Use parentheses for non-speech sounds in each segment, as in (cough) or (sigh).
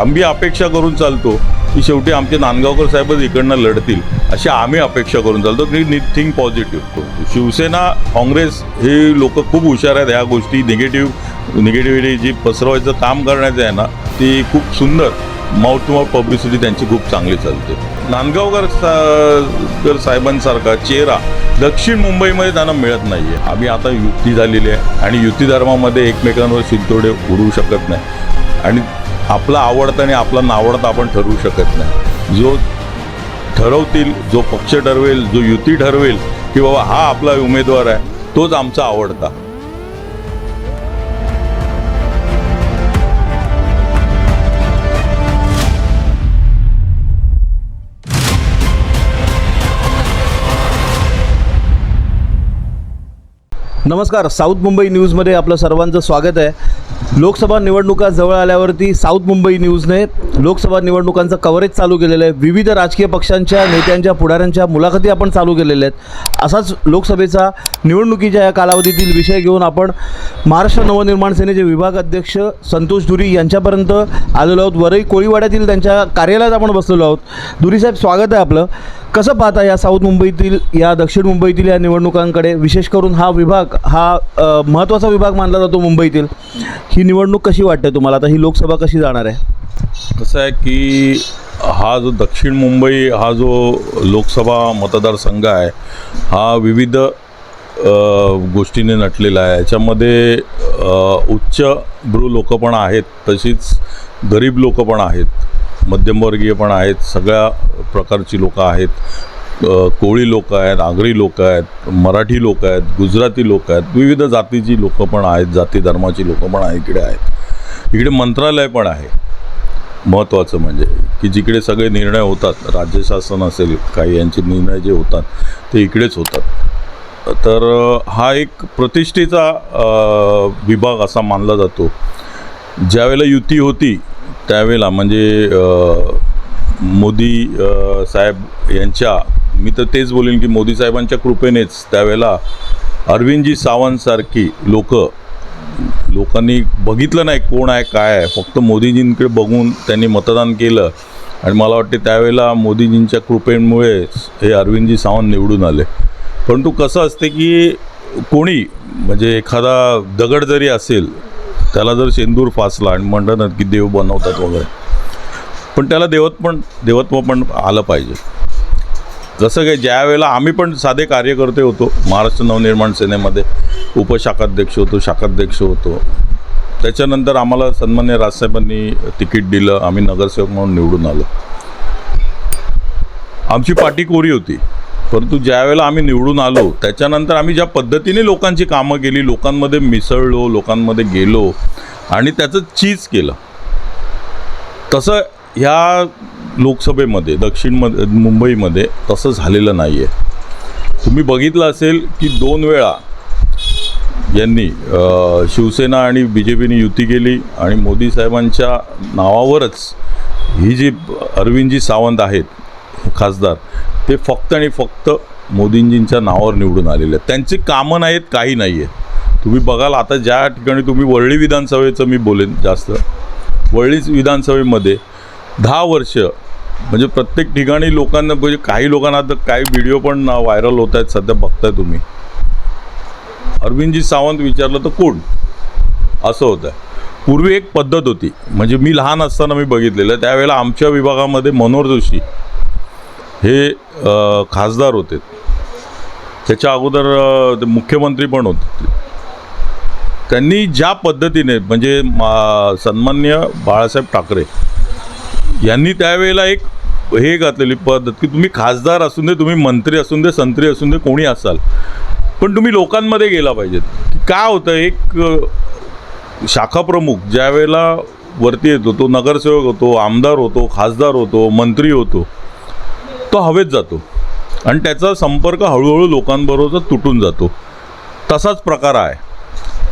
आम्ही अपेक्षा करून चालतो की शेवटी आमचे नांदगावकर साहेबच इकडनं लढतील अशी आम्ही अपेक्षा करून चालतो. की थिंक पॉझिटिव्ह शिवसेना काँग्रेस हे लोक खूप हुशार आहेत. ह्या गोष्टी निगेटिव्ह निगेटिव्हिटी जी पसरवायचं काम करण्याचं आहे ना ती खूप सुंदर. माउथ टू माउथ पब्लिसिटी त्यांची खूप चांगली चालते. नांदगावकर सा साहेबांसारखा चेहरा दक्षिण मुंबईमध्ये त्यांना मिळत नाही आहे आम्ही आता युती झालेली आहे आणि युती धर्मामध्ये एकमेकांवर शिंतोडे उडवू शकत नाही. आणि आपला आवडता आणि आपला नावडता आपण ठरवू शकत नाही. जो ठरवतील जो पक्ष ठरवेल जो युती ठरवेल की बाबा हा आपला उमेदवार आहे तोच आमचा आवडता. नमस्कार साऊथ मुंबई न्यूजमध्ये आपलं सर्वांचं स्वागत आहे. लोकसभा निवडणुका जवळ आल्यावरती साऊथ मुंबई न्यूजने लोकसभा निवडणुकांचं कव्हरेज चालू केलेलं आहे. विविध राजकीय पक्षांच्या नेत्यांच्या पुढाऱ्यांच्या मुलाखती आपण चालू केलेल्या आहेत. असाच लोकसभेचा निवडणुकीच्या या कालावधीतील विषय घेऊन आपण महाराष्ट्र नवनिर्माण सेनेचे विभाग अध्यक्ष संतोष धुरी यांच्यापर्यंत आलेलो आहोत. वरई कोळीवाड्यातील त्यांच्या कार्यालयात आपण बसलेलो आहोत. धुरीसाहेब स्वागत आहे आपलं. कसं पाहता या साऊथ मुंबईतील या दक्षिण मुंबईतील या निवडणुकांकडे? विशेष करून हा विभाग हा महत्त्वाचा विभाग मानला जातो मुंबईतील. ही निवडणूक कशी वाटते तुम्हाला? आता ही लोकसभा कशी जाणार आहे? कसं आहे की हा जो दक्षिण मुंबई हा जो लोकसभा मतदारसंघ आहे हा विविध गोष्टीने नटलेला आहे. याच्यामध्ये उच्च भ्रू लोक पण आहेत तशीच गरीब लोक पण आहेत. मध्यमवर्गीय पण आहेत सगळ्या प्रकारची लोकं आहेत. कोळी लोक आहेत आगरी लोक आहेत मराठी लोक आहेत गुजराती लोक आहेत विविध जातीची लोकं पण आहेत जाती धर्माची लोकं पण आहेत इकडे आहेत. इकडे मंत्रालय पण आहे. महत्त्वाचं म्हणजे की जिकडे सगळे निर्णय होतात राज्य शासन असेल काही यांचे निर्णय जे होतात ते इकडेच होतात. तर हा एक प्रतिष्ठेचा विभाग असा मानला जातो. ज्यावेळेला युती होती त्यावेळेला म्हणजे मोदी साहेब यांच्या मी तर तेच बोलेन की मोदी साहेबांच्या कृपेनेच त्यावेळेला अरविंदजी सावंतसारखी लोकं लोकांनी बघितलं नाही कोण आहे काय आहे. फक्त मोदीजींकडे बघून त्यांनी मतदान केलं. आणि मला वाटते त्यावेळेला मोदीजींच्या कृपेमुळे हे अरविंदजी सावंत निवडून आले. परंतु कसं असते की कोणी म्हणजे एखादा दगड जरी असेल त्याला जर शेंदूर फासला आणि म्हणतात की देव बनवतात वगैरे. पण त्याला देवत पण देवत्व पण आलं पाहिजे. जसं काही ज्या वेळेला आम्ही पण साधे कार्यकर्ते होतो महाराष्ट्र नवनिर्माण सेनेमध्ये उपशाखाध्यक्ष होतो शाखाध्यक्ष होतो. त्याच्यानंतर आम्हाला सन्मान्य राजसाहेबांनी तिकीट दिलं आम्ही नगरसेवक म्हणून निवडून आलो. आमची पाठी कोरी होती. परंतु ज्या वेळेला आम्ही निवडून आलो त्याच्यानंतर आम्ही ज्या पद्धतीने लोकांची कामं केली लोकांमध्ये मिसळलो लोकांमध्ये गेलो आणि त्याचं चीज केलं. तसं ह्या लोकसभेमध्ये दक्षिण मुंबईमध्ये तसं झालेलं नाही आहे तुम्ही बघितलं असेल की दोन वेळा यांनी शिवसेना आणि बी जे पीने युती केली आणि मोदी साहेबांच्या नावावरच ही जी अरविंदजी सावंत आहेत खासदार ते फक्त आणि फक्त मोदींजींच्या नावावर निवडून आलेले आहेत. त्यांची कामं नाहीत काही नाही आहेत तुम्ही बघाल आता ज्या ठिकाणी तुम्ही वरळी विधानसभेचं मी बोलेन जास्त. वरळीच विधानसभेमध्ये दहा वर्ष म्हणजे प्रत्येक ठिकाणी लोकांना म्हणजे काही लोकांना आता काही व्हिडिओ पण व्हायरल होत आहेत सध्या बघताय तुम्ही. अरविंदजी सावंत विचारलं तर कोण? असं होतं. पूर्वी एक पद्धत होती म्हणजे मी लहान असताना मी बघितलेलं त्यावेळेला आमच्या विभागामध्ये मनोहर जोशी हे खासदार होते. त्याच्या अगोदर ते मुख्यमंत्री पण होते. त्यांनी ज्या पद्धतीने म्हणजे मा- सन्मान्य बाळासाहेब ठाकरे यांनी त्यावेळेला एक हे घातलेली पद्धत की तुम्ही खासदार असून दे तुम्ही मंत्री असून दे संत्री असून दे कोणी असाल. पण तुम्ही लोकांमध्ये गेला पाहिजेत. काय होतं? एक शाखाप्रमुख शाखा प्रमुख ज्या वेळेला वरती येतो तो नगरसेवक होतो आमदार होतो खासदार होतो मंत्री होतो तो हवेत जातो. आणि त्याचा संपर्क हळूहळू लोकांबरोबर तुटून जातो. तसाच प्रकार आहे.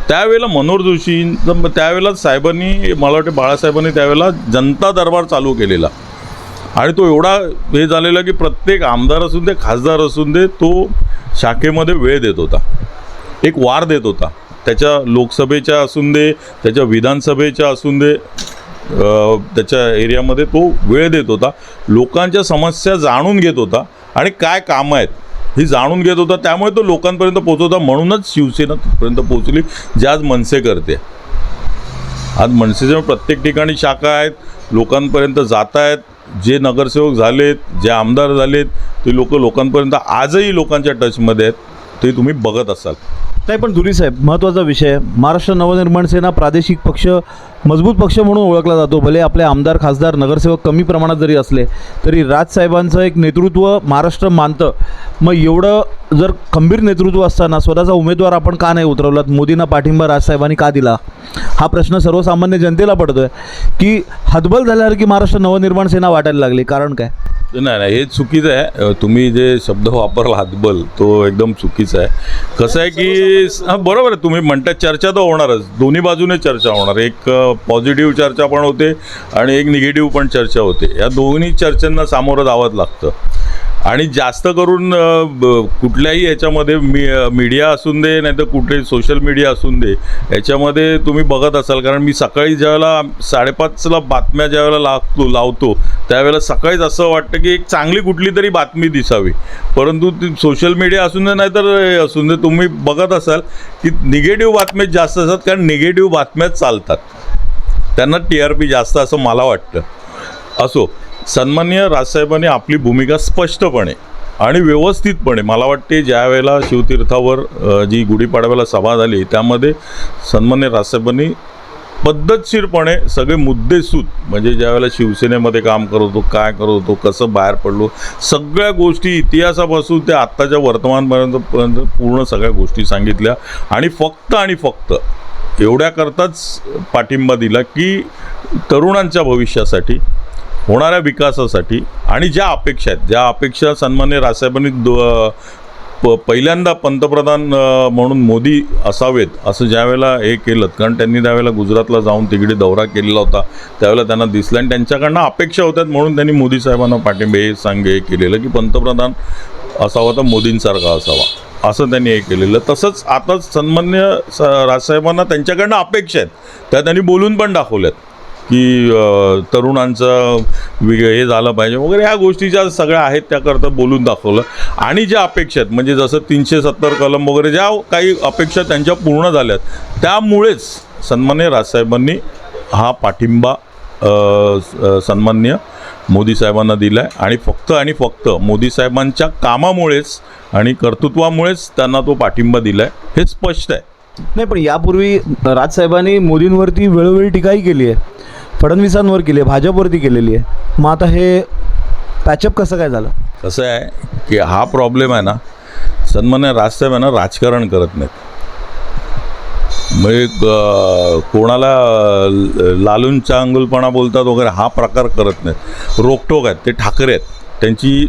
त्यावेळेला मनोहर जोशी त्यावेळेला साहेबांनी मला वाटते बाळासाहेबांनी त्यावेळेला जनता दरबार चालू केलेला. आणि तो एवढा हे झालेला की प्रत्येक आमदार असून दे खासदार असून दे तो शाखेमध्ये वेळ देत होता. एक वार देत होता. त्याच्या लोकसभेच्या असून दे त्याच्या विधानसभेच्या असून दे त्याच्या एरियामध्ये तो वेळ देत होता. लोकांच्या समस्या जाणून घेत होता आणि काय कामं आहेत ही जाणून घेत होता. त्यामुळे तो लोकांपर्यंत पोहोचत होता. म्हणूनच शिवसेना पोचली पोहोचली जे आज मनसे करते. आज मनसेच्या प्रत्येक ठिकाणी शाखा आहेत. लोकांपर्यंत जात आहेत. जे नगरसेवक झालेत जे आमदार झालेत ते लोक लोकांपर्यंत आजही लोकांच्या टचमध्ये आहेत. ते तुम्ही बघत असाल. नाही पण धुरी साहेब महत्त्वाचा विषय महाराष्ट्र नवनिर्माण सेना प्रादेशिक पक्ष मजबूत पक्ष म्हणून ओळखला जातो. भले आपले आमदार खासदार नगरसेवक कमी प्रमाणात जरी असले तरी राजसाहेबांचं एक नेतृत्व महाराष्ट्र मानतं. मग एवढं जर खंबीर नेतृत्व असताना स्वतःचा उमेदवार आपण का नाही उतरवलात? मोदींना पाठिंबा राजसाहेबांनी का दिला? हा प्रश्न सर्वसामान्य जनतेला पडतोय. की हतबल झाल्यावर की महाराष्ट्र नवनिर्माण सेना वाटायला लागली? कारण काय? नाही नाही हे चुकीचं आहे. तुम्ही जे शब्द वापरला हातबल तो एकदम चुकीचा आहे. कसं आहे की हां बरोबर आहे तुम्ही म्हणता चर्चा तर होणारच. दोन्ही बाजूने चर्चा होणार. एक पॉझिटिव्ह चर्चा पण होते आणि एक निगेटिव्ह पण चर्चा होते. या दोन्ही चर्चांना सामोरं जावंच लागतं. आणि जास्त करून ब- कुठल्याही याच्यामध्ये मी मीडिया असून दे नाही तर कुठे सोशल मीडिया असून दे याच्यामध्ये तुम्ही बघत असाल. कारण मी सकाळी ज्यावेळेला साडेपाचला बातम्या ज्यावेळेला लागतो लावतो त्यावेळेला सकाळीच असं वाटतं की एक चांगली कुठली तरी बातमी दिसावी. परंतु ती सोशल मीडिया असून दे नाही तर हे असून दे तुम्ही बघत असाल की निगेटिव्ह बातम्या जास्त असतात कारण निगेटिव्ह बातम्याच चालतात. त्यांना टी आर पी जास्त असं मला वाटतं. असो सन्माननीय राजसाहेबांनी आपली भूमिका स्पष्टपणे आणि व्यवस्थितपणे मला वाटते ज्या वेळेला शिवतीर्थावर जी गुढीपाडव्याला सभा झाली त्यामध्ये सन्मान्य राजसाहेबांनी पद्धतशीरपणे सगळे मुद्देसूद म्हणजे ज्यावेळेला शिवसेनेमध्ये काम करत होतो काय करत होतो कसं बाहेर पडलो सगळ्या गोष्टी इतिहासापासून ते आत्ताच्या वर्तमानपर्यंत पूर्ण सगळ्या गोष्टी सांगितल्या आणि फक्त आणि फक्त एवढ्याकरताच पाठिंबा दिला की तरुणांच्या भविष्यासाठी होणाऱ्या विकासासाठी आणि ज्या अपेक्षा आहेत. ज्या अपेक्षा सन्मान्य राजसाहेबांनी प पहिल्यांदा पंतप्रधान म्हणून मोदी असावेत असं ज्यावेळेला हे केलं कारण त्यांनी त्यावेळेला गुजरातला जाऊन तिकडे दौरा केलेला होता त्यावेळेला त्यांना दिसलं आणि त्यांच्याकडनं अपेक्षा होत्यात म्हणून त्यांनी मोदी साहेबांना पाठिंबे हे सांगे हे केलेलं की पंतप्रधान असावा तर मोदींसारखा असावा. असं त्यांनी हे केलेलं. तसंच आता सन्मान्य स राजसाहेबांना त्यांच्याकडनं अपेक्षा आहेत. त्या त्यांनी बोलून पण दाखवल्यात की तरुणांचं वि- हे झालं पाहिजे वगैरे ह्या गोष्टी ज्या सगळ्या आहेत त्याकरता बोलून दाखवलं. आणि ज्या अपेक्षा आहेत म्हणजे जसं तीनशे सत्तर कलम वगैरे ज्या काही अपेक्षा त्यांच्या पूर्ण झाल्यात त्यामुळेच सन्मान्य राजसाहेबांनी हा पाठिंबा सन्मान्य मोदी साहेबांना दिला आहे आणि फक्त आणि फक्त मोदी साहेबांच्या कामामुळेच आणि कर्तृत्वामुळेच त्यांना तो पाठिंबा दिला आहे हे स्पष्ट आहे. नाही पण यापूर्वी राजसाहेबांनी मोदींवरती वेळोवेळी टीकाही केली आहे. फडणवीसांवर केली आहे भाजपवरती केलेली आहे. मग आता हे पॅचअप कसं काय झालं? कसं आहे की हा प्रॉब्लेम आहे ना सन्मान्य राजसाहेब आहे ना राजकारण करत नाहीत. म्हणजे कोणाला लालूंचा अंगुलपणा बोलतात वगैरे हा प्रकार करत नाहीत. रोकटोक आहेत ते ठाकरे आहेत. त्यांची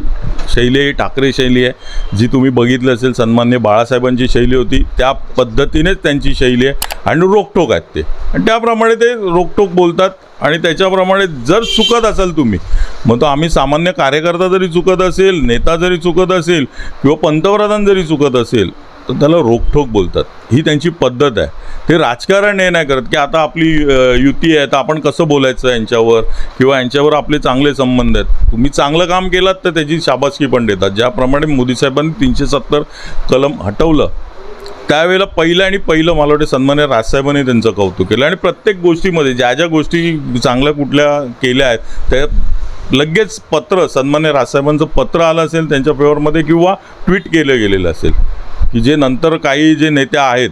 शैली ही ठाकरे शैली आहे. जी तुम्ही बघितली असेल सन्मान्य बाळासाहेबांची शैली होती त्या पद्धतीनेच त्यांची शैली आहे आणि रोकटोक आहेत ते. आणि त्याप्रमाणे ते रोकटोक बोलतात आणि त्याच्याप्रमाणे जर चुकत असाल तुम्ही मग तो आम्ही सामान्य कार्यकर्ता जरी चुकत असेल नेता जरी चुकत असेल किंवा पंतप्रधान जरी चुकत असेल तर त्याला रोखठोक बोलतात. ही त्यांची पद्धत आहे. ते राजकारण हे नाही करत की आता आपली युती आहे तर आपण कसं बोलायचं यांच्यावर? किंवा यांच्यावर आपले चांगले संबंध आहेत. तुम्ही चांगलं काम केलात तर त्याची शाबासकी पण देतात. ज्याप्रमाणे मोदी साहेबांनी तीनशे सत्तर कलम हटवलं त्यावेळेला पहिलं आणि पहिलं मला वाटतं सन्मान्य राजसाहेबांनी त्यांचं कौतुक केलं. आणि प्रत्येक गोष्टीमध्ये ज्या ज्या गोष्टी चांगल्या कुठल्या केल्या आहेत त्या लगेच पत्र सन्मान्य राजसाहेबांचं पत्र आलं असेल त्यांच्या फेवरमध्ये किंवा ट्विट केलं गेलेलं असेल की जे नंतर काही जे नेत्या आहेत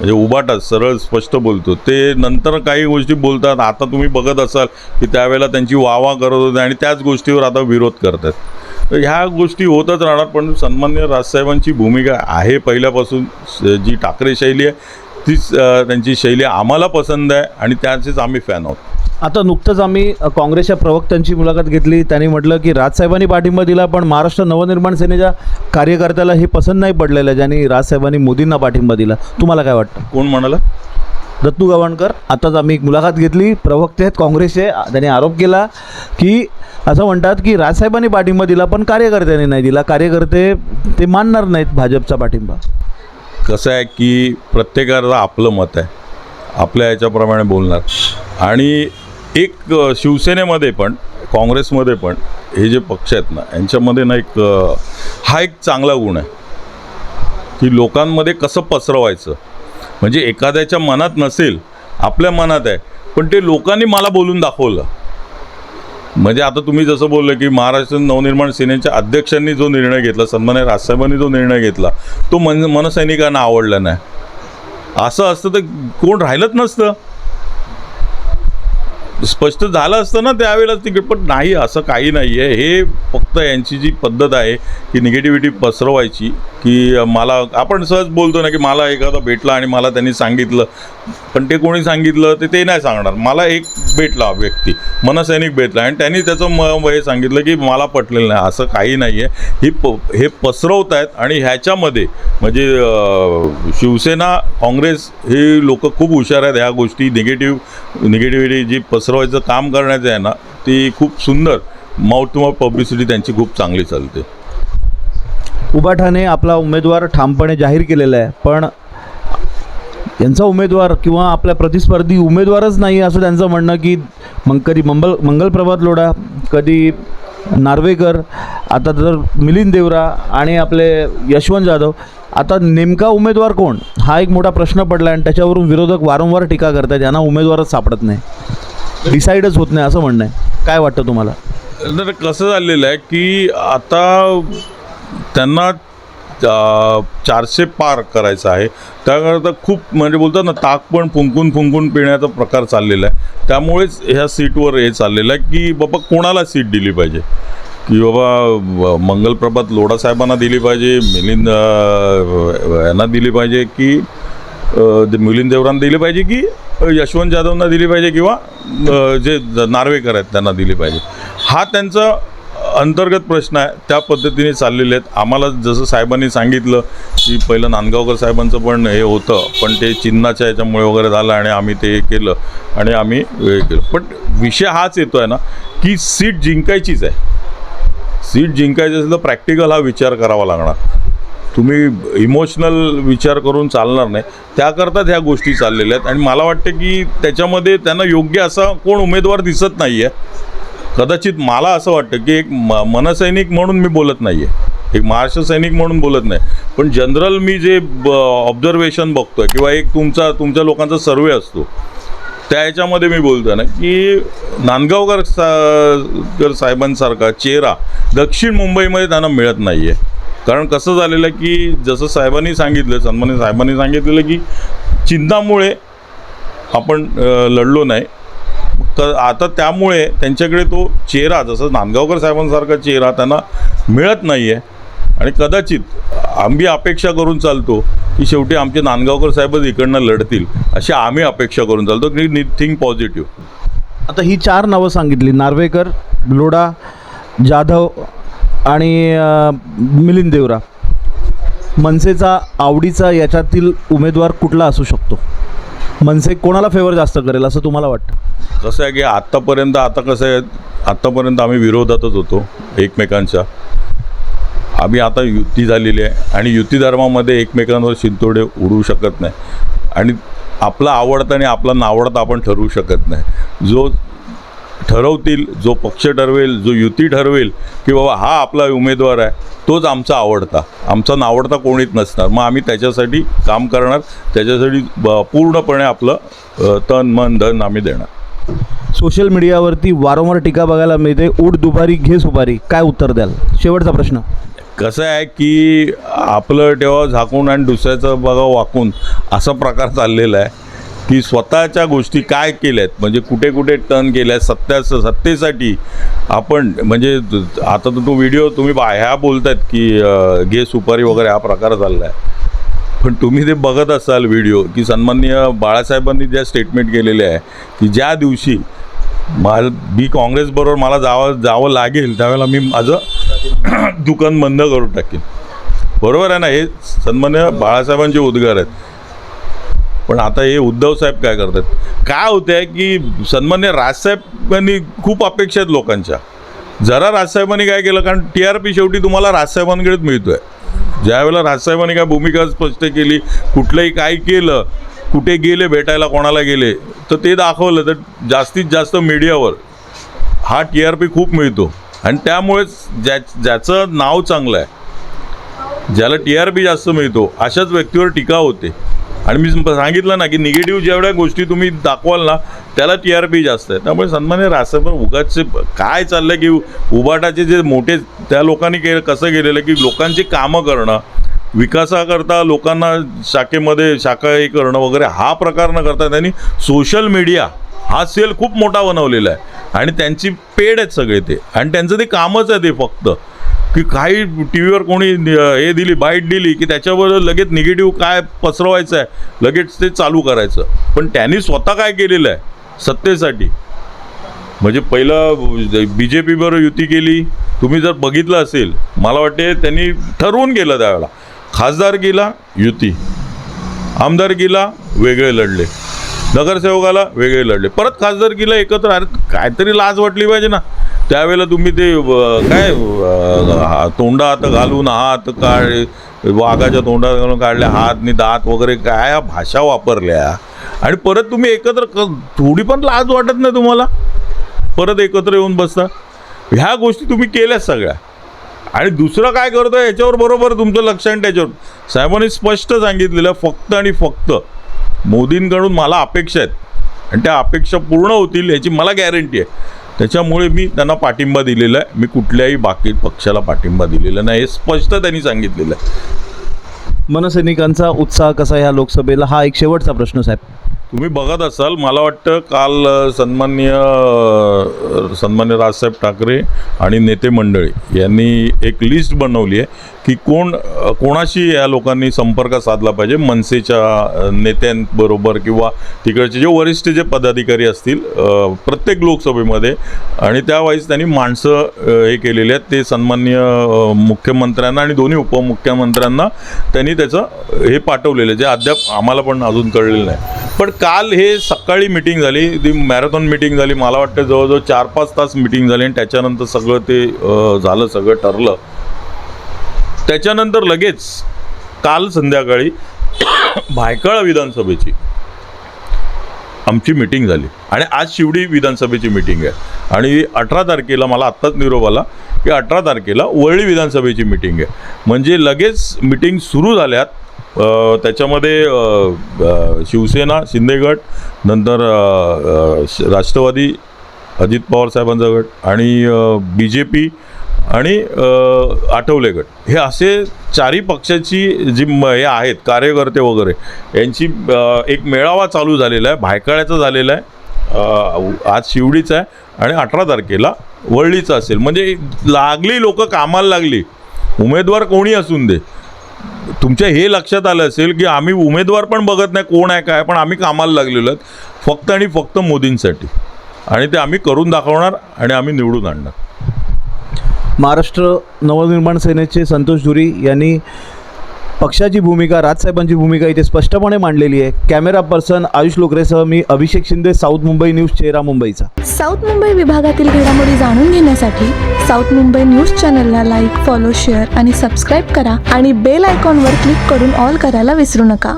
म्हणजे उभाटात सरळ स्पष्ट बोलतो ते नंतर काही गोष्टी बोलतात. आता तुम्ही बघत असाल की त्यावेळेला त्यांची वावा करत होते आणि त्याच गोष्टीवर आता विरोध करतात. तर ह्या गोष्टी होतच राहणार पण सन्मान्य राजसाहेबांची भूमिका आहे पहिल्यापासून जी ठाकरे शैली आहे तीच त्यांची शैली आम्हाला पसंत आहे आणि त्याचेच आम्ही फॅन आहोत. आता नुकतंच आम्ही काँग्रेसच्या प्रवक्त्यांची मुलाखत घेतली. त्यांनी म्हटलं की राजसाहेबांनी पाठिंबा दिला पण महाराष्ट्र नवनिर्माण सेनेच्या कार्यकर्त्याला हे पसंत नाही पडलेलं आहे ज्यांनी राजसाहेबांनी मोदींना पाठिंबा दिला. तुम्हाला काय वाटतं? कोण म्हणाला? दत्तू गव्हाणकर आताच आम्ही एक मुलाखत घेतली. प्रवक्ते आहेत काँग्रेसचे. त्यांनी आरोप केला की असं म्हणतात की राजसाहेबांनी पाठिंबा दिला पण कार्यकर्त्यांनी नाही दिला. कार्यकर्ते ते मानणार नाहीत भाजपचा पाठिंबा. कसं आहे की प्रत्येकाचं आपलं मत आहे. आपल्या याच्याप्रमाणे बोलणार. आणि एक शिवसेनेमध्ये पण काँग्रेसमध्ये पण हे जे पक्ष आहेत ना यांच्यामध्ये ना एक हा एक चांगला गुण आहे. की लोकांमध्ये कसं पसरवायचं? म्हणजे एखाद्याच्या मनात नसेल आपल्या मनात आहे पण ते लोकांनी मला बोलून दाखवलं. म्हणजे आता तुम्ही जसं बोललं की महाराष्ट्र नवनिर्माण सेनेच्या अध्यक्षांनी जो निर्णय घेतला सन्मान्य राजसाहेबांनी जो निर्णय घेतला तो मन मनसैनिकांना आवडला नाही. असं असतं तर कोण राहिलंच नसतं. स्पष्ट झालं असतं ना त्यावेळेला तिकीट पण नाही असं काही नाही आहे हे फक्त यांची जी पद्धत आहे की निगेटिव्हिटी पसरवायची की मला आपण सहज बोलतो ना की मला एखादा भेटला आणि मला त्यांनी सांगितलं पण ते कोणी सांगितलं ते ते नाही सांगणार. मला एक भेटला व्यक्ती. मनसैनिक भेटला. आणि त्यांनी त्याचं म हे सांगितलं की मला पटलेलं नाही. असं काही नाही आहे ही प हे पसरवत आहेत आणि ह्याच्यामध्ये म्हणजे शिवसेना काँग्रेस हे लोक खूप हुशार आहेत. ह्या गोष्टी निगेटिव्ह निगेटिव्हिटी जी पसरवायचं काम करण्याचं आहे ना ती खूप सुंदर. माउथ टू माउथ पब्लिसिटी त्यांची खूप चांगली चालते. उबाठाने आपला उमेदवार ठामपणे जाहीर केलेला आहे. पण यांचा उमेदवार किंवा आपल्या प्रतिस्पर्धी उमेदवारच नाही असं त्यांचं म्हणणं की मग कधी मंगल मंगलप्रभात लोढा कधी नार्वेकर आता तर मिलिंद देवरा आणि आपले यशवंत जाधव. आता नेमका उमेदवार कोण? हा एक मोठा प्रश्न पडला आणि त्याच्यावरून विरोधक वारंवार टीका करतात यांना उमेदवारच सापडत नाही. डिसाईडच होत नाही असं म्हणणं आहे. काय वाटतं तुम्हाला? तर कसं झालेलं आहे की आता त्यांना चारशे पार करायचं आहे. त्याकरता खूप म्हणजे बोलतात ना ताक पण फुंकून फुंकून पिण्याचा प्रकार चाललेला आहे. त्यामुळेच ह्या सीटवर हे चाललेलं आहे की बाबा कोणाला सीट दिली पाहिजे? की बाबा मंगलप्रभात लोढा साहेबांना दिली पाहिजे मिलिंद यांना दिली पाहिजे की ते मिलिंद देवरांना दिली पाहिजे की यशवंत जाधवना दिली पाहिजे किंवा जे नार्वेकर आहेत त्यांना दिली पाहिजे. हा त्यांचा अंतर्गत प्रश्न आहे त्या पद्धतीने चाललेले आहेत. आम्हाला जसं साहेबांनी सांगितलं की पहिलं नांदगावकर साहेबांचं पण हे होतं पण ते चिन्हाच्या याच्यामुळे वगैरे झालं आणि आम्ही ते हे केलं आणि आम्ही हे केलं. पण विषय हाच येतो आहे ना की सीट जिंकायचीच आहे. सीट जिंकायची असेल तर प्रॅक्टिकल हा विचार करावा लागणार. तुम्ही इमोशनल विचार करून चालणार नाही. त्याकरताच ह्या गोष्टी चाललेल्या आहेत. आणि मला वाटतं की त्याच्यामध्ये त्यांना योग्य असा कोण उमेदवार दिसत नाही आहे कदाचित मला असं वाटतं की एक म मनसैनिक म्हणून मी बोलत नाही आहे एक महाराष्ट्र सैनिक म्हणून बोलत नाही. पण जनरल मी जे ऑब्झर्वेशन बघतोय किंवा एक तुमचा तुमच्या लोकांचा सर्वे असतो त्या ह्याच्यामध्ये मी बोलतो ना की नांदगावकर सा साहेबांसारखा चेहरा दक्षिण मुंबईमध्ये त्यांना मिळत नाही आहे कारण कसं झालेलं आहे की जसं साहेबांनी सांगितलं सन्मान्य साहेबांनी सांगितलेलं की चिन्हामुळे आपण लढलो नाही. तर आता त्यामुळे त्यांच्याकडे तो चेहरा जसं नांदगावकर साहेबांसारखा चेहरा त्यांना मिळत नाही आहे आणि कदाचित आम्ही अपेक्षा करून चालतो की शेवटी आमचे नांदगावकर साहेबच इकडनं लढतील अशी आम्ही अपेक्षा करून चालतो. की थिंक पॉझिटिव्ह आता ही चार नावं सांगितली. नार्वेकर लोढा जाधव आणि मिलिंद देवरा. मनसेचा आवडीचा याच्यातील उमेदवार कुठला असू शकतो? मनसे कोणाला फेवर जास्त करेल असं तुम्हाला वाटतं? कसं आहे की आत्तापर्यंत आता कसं आहे आत्तापर्यंत आम्ही विरोधातच होतो एकमेकांच्या. आम्ही आता युती झालेली आहे आणि युती धर्मामध्ये एकमेकांवर शिंतोडे उडवू शकत नाही. आणि आपला आवडता आणि आपला नावडता आपण ठरवू शकत नाही. जो ठरवतील जो पक्ष ठरवेल जो युती ठरवेल की बाबा हा आपला उमेदवार आहे तोच आमचा आवडता. आमचा नावडता कोणीच नसणार. मग आम्ही त्याच्यासाठी काम करणार. त्याच्यासाठी ब- पूर्णपणे आपलं तन मन धन आम्ही देणार. सोशल मीडियावरती वारंवार टीका बघायला मिळते. उठ दुपारी घे सुपारी. काय उत्तर द्याल? शेवटचा प्रश्न. कसं आहे की आपलं तेव्हा झाकून आणि दुसऱ्याचं बघा वाकून असा प्रकार चाललेला आहे. की स्वतःच्या गोष्टी काय केल्यात? म्हणजे कुठे कुठे टर्न केल्या सत्या सत्तेसाठी आपण म्हणजे आता तर तो व्हिडिओ तुम्ही बा ह्या बोलतात की घे सुपारी वगैरे हा प्रकार चालला आहे पण तुम्ही ते बघत असाल व्हिडिओ की सन्माननीय बाळासाहेबांनी ज्या स्टेटमेंट केलेल्या आहे की ज्या दिवशी मला मी काँग्रेसबरोबर मला जावं जावं लागेल त्यावेळेला मी माझं (clears throat) दुकान बंद करून टाकेन. बरोबर आहे ना? हे सन्मान्य बाळासाहेबांचे उद्गार आहेत. पण आता हे उद्धव साहेब काय करतात? काय होतं आहे की सन्मान्य राजसाहेबांनी खूप अपेक्षा आहेत लोकांच्या. जरा राजसाहेबांनी काय केलं? कारण टी आर पी शेवटी तुम्हाला राजसाहेबांकडेच मिळतोय. ज्यावेळेला राजसाहेबांनी काय भूमिका स्पष्ट केली कुठलंही काय केलं कुठे गेले भेटायला कोणाला गेले तर ते दाखवलं तर जास्तीत जास्त मीडियावर हा टी आर पी खूप मिळतो. आणि त्यामुळेच ज्या ज्याचं नाव चांगलं आहे ज्याला टी आर पी जास्त मिळतो अशाच व्यक्तीवर टीका होते. आणि मी सांगितलं ना की निगेटिव्ह जेवढ्या गोष्टी तुम्ही दाखवाल ना त्याला टी आर पी जास्त आहे. त्यामुळे सन्मान्य रासभर उगाच काय चाललं की उबाटाचे जे मोठे त्या लोकांनी के कसं केलेलं की लोकांची कामं करणं विकासाकरता लोकांना शाखेमध्ये शाखा हे करणं वगैरे हा प्रकार न करता त्यांनी सोशल मीडिया हा सेल खूप मोठा बनवलेला आहे. आणि त्यांची पेड आहेत सगळे ते. आणि त्यांचं ते कामच आहे ते फक्त. की काही टी व्हीवर कोणी हे दिली बाईट दिली की त्याच्यावर लगेच निगेटिव्ह काय पसरवायचं आहे लगेच ते चालू करायचं. पण त्यांनी स्वतः काय केलेलं आहे? सत्तेसाठी. म्हणजे पहिलं बी जे पीवर युती केली. तुम्ही जर बघितलं असेल मला वाटते त्यांनी ठरवून केलं त्यावेळेला. खासदारकीला युती. आमदारकीला वेगळे लढले. नगरसेवकाला वेगळे लढले. परत खासदारकीला एकत्र. अरे काहीतरी लाज वाटली पाहिजे ना. त्यावेळेला तुम्ही ते काय तोंडा हात तोंडात घालून हात काढ वाघाच्या तोंडात घालून काढले हात नि दात वगैरे काय भाषा वापरल्या? आणि परत तुम्ही एकत्र क थोडी पण लाज वाटत नाही तुम्हाला? परत एकत्र येऊन बसता? ह्या गोष्टी तुम्ही केल्याच सगळ्या. आणि दुसरं काय करतो याच्यावर बरोबर तुमचं लक्ष आहे त्याच्यावर. साहेबांनी स्पष्ट सांगितलेलं फक्त आणि फक्त मोदींकडून मला अपेक्षा आहेत. आणि त्या अपेक्षा पूर्ण होतील याची मला गॅरंटी आहे. त्याच्यामुळे मी त्यांना पाठिंबा दिलेला आहे. मी कुठल्याही बाकी पक्षाला पाठिंबा दिलेला नाही. हे स्पष्ट त्यांनी सांगितलेलं आहे. मनसैनिकांचा उत्साह कसा ह्या लोकसभेला? हा एक शेवटचा प्रश्न साहेब. तुम्ही बघत असाल मला वाटतं काल सन्मान्य सन्माननीय सन्मान्य राजसाहेब ठाकरे आणि नेते मंडळी यांनी एक लिस्ट बनवली आहे की कोण कोणाशी या लोकांनी संपर्क साधला पाहिजे? मनसेच्या नेत्यांबरोबर किंवा तिकडचे जे वरिष्ठ जे पदाधिकारी असतील प्रत्येक लोकसभेमध्ये. आणि त्यावेळेस त्यांनी माणसं हे केलेली आहेत. ते सन्मान्य मुख्यमंत्र्यांना आणि दोन्ही उपमुख्यमंत्र्यांना त्यांनी त्याचं हे पाठवलेलं जे अद्याप आम्हाला पण अजून कळलेलं नाही. पण काल हे सकाळी मिटिंग झाली ती मॅरेथॉन मिटिंग झाली मला वाटतं जवळजवळ चार पाच तास मिटिंग झाली आणि त्याच्यानंतर सगळं ते झालं सगळं ठरलं. त्याच्यानंतर लगेच काल संध्याकाळी भायखळा विधानसभेची आमची मिटिंग झाली. आणि आज शिवडी विधानसभेची मिटिंग आहे. आणि अठरा तारखेला मला आत्ताच निरोप आला की अठरा तारखेला वरळी विधानसभेची मिटिंग आहे. म्हणजे लगेच मिटिंग सुरू झाल्यात त्याच्यामध्ये शिवसेना शिंदेगड नंतर श- राष्ट्रवादी अजित पवार साहेबांचा गट आणि बी जे पी आणि आठवले गट. हे असे चारही पक्षाची जी म हे आहेत कार्यकर्ते वगैरे यांची एक मेळावा चालू झालेला आहे भायखळ्याचा झालेला आहे आज शिवडीचा आहे आणि अठरा तारखेला वळलीचा असेल. म्हणजे लागली लोक कामाला लागली. उमेदवार कोणी असून दे. तुमच्या हे लक्षात आलं असेल की आम्ही उमेदवार पण बघत नाही कोण आहे काय पण आम्ही कामाला लागलेलो आहेत. फक्त आणि फक्त मोदींसाठी. आणि ते आम्ही करून दाखवणार आणि आम्ही निवडून आणणार. महाराष्ट्र नवनिर्माण सेनेचे संतोष धुरी यांनी पक्षाची भूमिका राजसाहेबांची भूमिका इथे स्पष्टपणे मांडलेली आहे. कॅमेरा पर्सन आयुष लोकरेसह मी अभिषेक शिंदे साऊथ मुंबई न्यूज चेहरा मुंबईचा. साऊथ मुंबई विभागातील घडामोडी जाणून घेण्यासाठी साऊथ मुंबई न्यूज चॅनलला लाईक फॉलो शेअर आणि सबस्क्राईब करा आणि बेल आयकॉनवर क्लिक करून ऑल करायला विसरू नका.